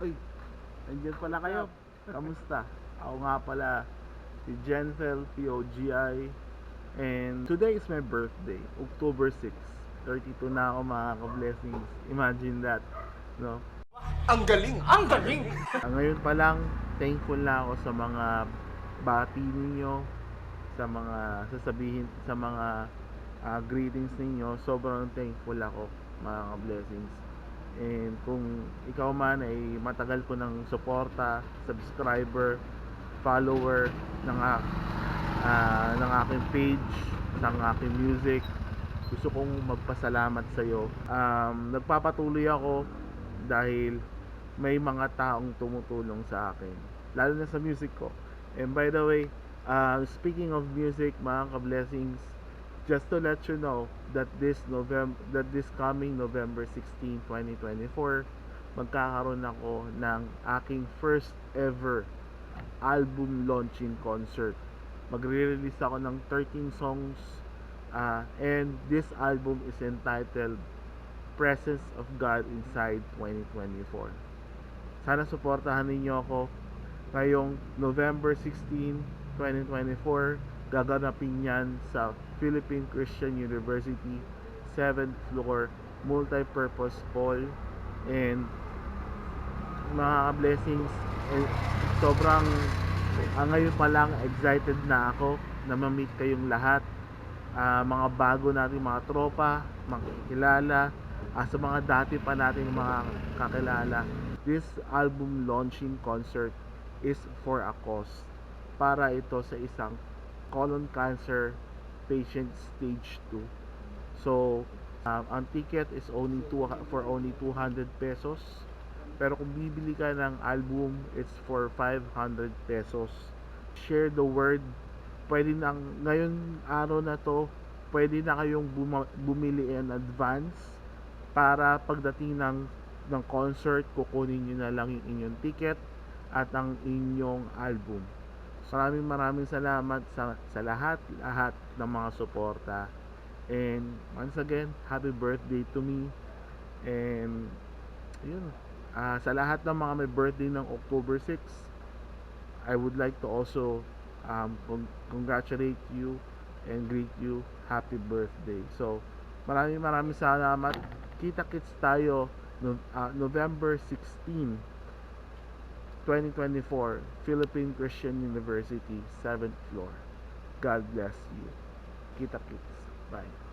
Nandiyan pala kayo. Kamusta? Ako nga pala si Jenfel POGI and today is my birthday, October 6. 32 na ako mga ka-blessings. Imagine that, no? Ang galing! Ang galing! Ah, ngayon pa lang, thankful na ako sa mga bati ninyo, sa mga sasabihin, sa mga ah, greetings ninyo. Sobrang thankful ako, mga blessings. And kung ikaw man ay matagal ko ng suporta, subscriber, follower ng, ah, ng aking page, ng aking music, gusto kong magpasalamat sa iyo. Um, nagpapatuloy ako dahil may mga taong tumutulong sa akin lalo na sa music ko and by the way uh, speaking of music mga ka-blessings just to let you know that this November that this coming November 16, 2024 magkakaroon ako ng aking first ever album launching concert magre-release ako ng 13 songs uh, and this album is entitled Presence of God Inside 2024. Sana suportahan ninyo ako ngayong November 16, 2024. Gaganapin yan sa Philippine Christian University 7th floor multi-purpose hall. And mga blessings eh, sobrang ah, ngayon pa lang excited na ako na ma-meet kayong lahat. Ah, mga bago nating mga tropa makikilala ah, sa mga dati pa nating mga kakilala. This album launching concert is for a cause. Para ito sa isang colon cancer patient stage 2 so um, ang ticket is only two, for only 200 pesos. Pero kung bibili ka ng album it's for 500 pesos. Share the word. Pwede nang ngayon araw na to pwede na kayong buma- bumili in advance para pagdating ng ng concert kukunin niyo na lang yung inyong ticket at ang inyong album maraming maraming salamat sa, sa lahat lahat ng mga suporta and once again happy birthday to me and yun ah, sa lahat ng mga may birthday ng October 6 I would like to also um, con- congratulate you and greet you happy birthday. So, maraming maraming salamat. Kita-kits tayo no, ah, November 16, 2024, Philippine Christian University, 7th floor. God bless you. Kita-kits.